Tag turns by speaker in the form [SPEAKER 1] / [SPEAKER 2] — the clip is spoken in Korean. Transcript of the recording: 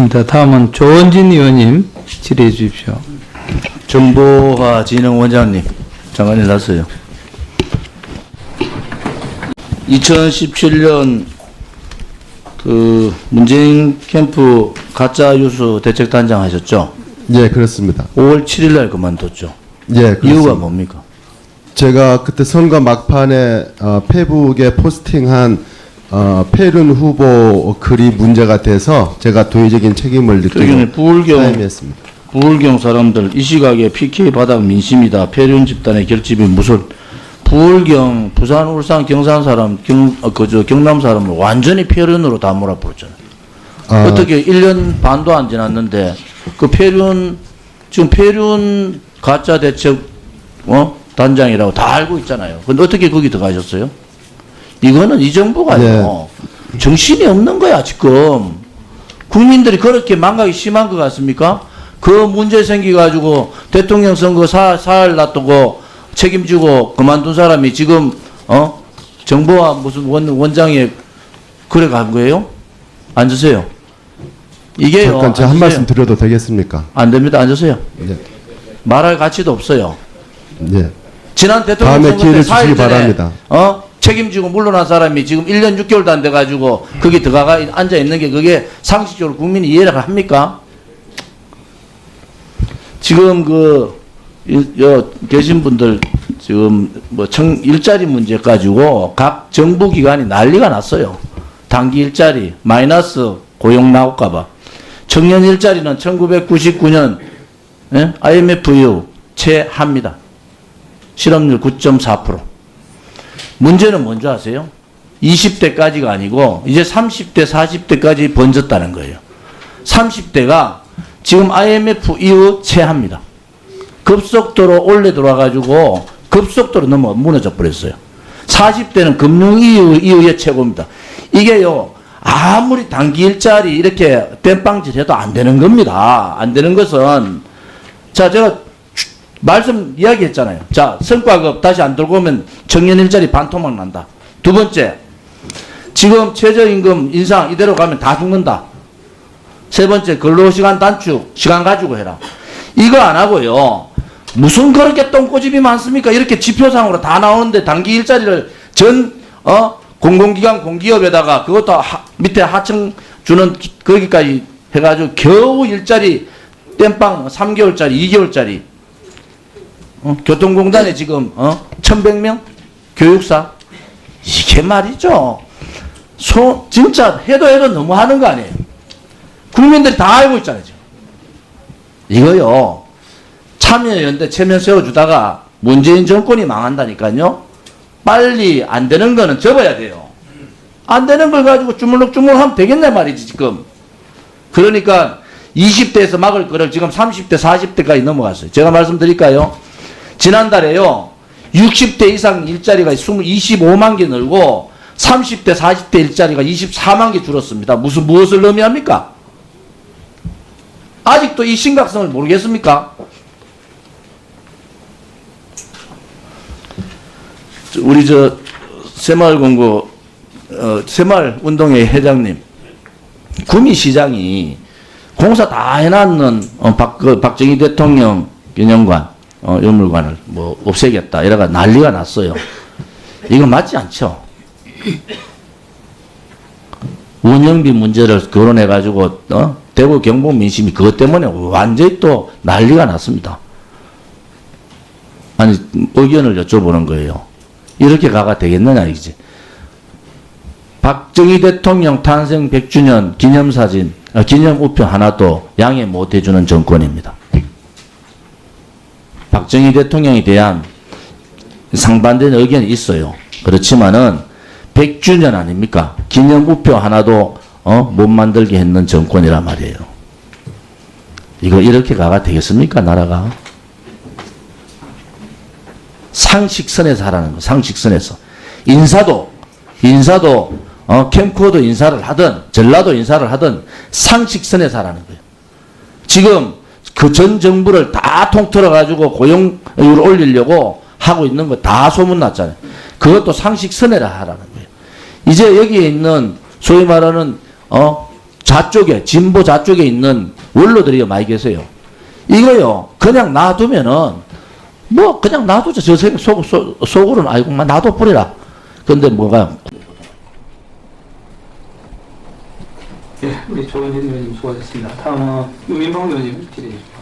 [SPEAKER 1] 좋습니다. 다음은 조원진 의원님 질의해 주십시오.
[SPEAKER 2] 정보화 진흥 원장님 잠깐 일났어요. 2017년 그 문재인 캠프 가짜 뉴스 대책단장 하셨죠?
[SPEAKER 3] 예, 그렇습니다.
[SPEAKER 2] 5월 7일 날 그만뒀죠.
[SPEAKER 3] 예, 그렇습니다.
[SPEAKER 2] 이유가 뭡니까?
[SPEAKER 3] 제가 그때 선거 막판에 어, 페북에 포스팅한 어, 페륜 후보 글이 문제가 돼서 제가 도의적인 책임을 느끼고
[SPEAKER 2] 부울경
[SPEAKER 3] 사임했습니다.
[SPEAKER 2] 부울경 사람들 이 시각에 PK 바닥 민심이다. 폐륜 집단의 결집이 무슨 부울경 부산 울산 경산 사람 경 어, 그저 경남 사람을 완전히 폐륜으로 다 몰아버렸잖아요.
[SPEAKER 3] 아,
[SPEAKER 2] 어떻게 1년 반도 안 지났는데 그 폐륜 지금 폐륜 가짜 대책 어 단장이라고 다 알고 있잖아요. 근데 어떻게 거기 들어가셨어요? 이거는 이 정부가요. 정신이 없는 거야 지금. 국민들이 그렇게 망각이 심한 것 같습니까? 그 문제 생기가지고 대통령 선거 사, 사흘 놔두고 책임지고 그만둔 사람이 지금 어 정부와 무슨 원, 원장에 그래 간 거예요? 앉으세요. 이게요.
[SPEAKER 3] 잠깐 제가 한
[SPEAKER 2] 앉으세요.
[SPEAKER 3] 말씀 드려도 되겠습니까?
[SPEAKER 2] 안 됩니다. 앉으세요.
[SPEAKER 3] 예.
[SPEAKER 2] 말할 가치도 없어요.
[SPEAKER 3] 예.
[SPEAKER 2] 지난 대통령 선거 때 사일 전에
[SPEAKER 3] 바랍니다.
[SPEAKER 2] 어 책임지고 물러난 사람이 지금 1년 6개월도 안 돼가지고 거기 들어가 앉아 있는 게 그게 상식적으로 국민이 이해를 합니까? 지금 그 일- 여, 계신 분들 지금 뭐 청, 일자리 문제 가지고 각 정부 기관이 난리가 났어요. 단기 일자리 마이너스 고용 나올까봐 청년 일자리는 1999년 예? IMF 이후 최합니다. 실업률 9.4%. 문제는 뭔지 아세요? 20대까지가 아니고 이제 30대, 40대까지 번졌다는 거예요. 30대가 지금 IMF 이후 최합니다. 급속도로 올려 들어와가지고 급속도로 넘어 무너져 버렸어요. 40대는 금융 이후, 이후에 최고입니다. 이게요, 아무리 단기 일자리 이렇게 땜빵질 해도 안 되는 겁니다. 안 되는 것은, 자, 제가 주- 말씀 이야기했잖아요. 자, 성과급 다시 안 들고 오면 청년 일자리 반토막 난다. 두 번째, 지금 최저임금 인상 이대로 가면 다 죽는다. 세 번째, 근로시간 단축, 시간 가지고 해라. 이거 안 하고요. 무슨 그렇게 똥꼬집이 많습니까? 이렇게 지표상으로 다 나오는데 단기 일자리를 전, 어, 공공기관 공기업에다가 그것도 하- 밑에 하청 주는 기- 거기까지 해가지고 겨우 일자리 땜빵 3개월짜리, 2개월짜리. 어, 교통공단에 지금, 어, 1100명? 교육사? 이게 말이죠. 소, 진짜 해도 해도 너무 하는 거 아니에요? 국민들이 다 알고 있잖아요, 지금. 이거요. 참여연대 체면 세워주다가 문재인 정권이 망한다니까요. 빨리 안 되는 거는 접어야 돼요. 안 되는 걸 가지고 주물럭주물 하면 되겠네 말이지, 지금. 그러니까 20대에서 막을 거를 지금 30대, 40대까지 넘어갔어요. 제가 말씀드릴까요? 지난달에요. 60대 이상 일자리가 20, 25만 개 늘고 30대, 40대 일자리가 24만 개 줄었습니다. 무슨, 무엇을 의미합니까? 아직도 이 심각성을 모르겠습니까? 저, 우리 저 새마을 공고 어, 새마을 운동회 회장님 구미시장이 공사 다 해놨는 어, 박, 그 박정희 대통령 기념관 어, 유물관을 뭐 없애겠다 이래가 난리가 났어요. 이거 맞지 않죠? 운영비 문제를 거론해 가지고 어? 대구 경북 민심이 그것 때문에 완전히 또 난리가 났습니다. 아니 의견을 여쭤보는 거예요. 이렇게 가가 되겠느냐 이지. 박정희 대통령 탄생 100주년 기념사진 어, 기념 우표 하나도 양해 못 해주는 정권입니다. 박정희 대통령에 대한 상반된 의견이 있어요. 그렇지만은 100주년 아닙니까? 기념 우표 하나도 어? 못 만들게 했는 정권이란 말이에요. 이거 이렇게 가가 되겠습니까? 나라가? 상식선에서 하라는 거, 상식선에서. 인사도, 인사도, 어, 캠코더 인사를 하든, 전라도 인사를 하든, 상식선에서 하라는 거예요. 지금 그 전 정부를 다 통틀어 가지고 고용률을 올리려고 하고 있는 거 다 소문났잖아요. 그것도 상식선에라 하라는 거예요. 이제 여기에 있는 소위 말하는 어 좌쪽에 진보 좌쪽에 있는 원로들이 많이 계세요. 이거요 그냥 놔두면은 뭐 그냥 놔두죠. 저 생- 속, 속, 속으로는 아이고 막 놔둬 버리라. 근데 뭐가
[SPEAKER 1] 예, 우리 조원진 의원님 수고하셨습니다. 다음은 유민봉 의원님 주십시오.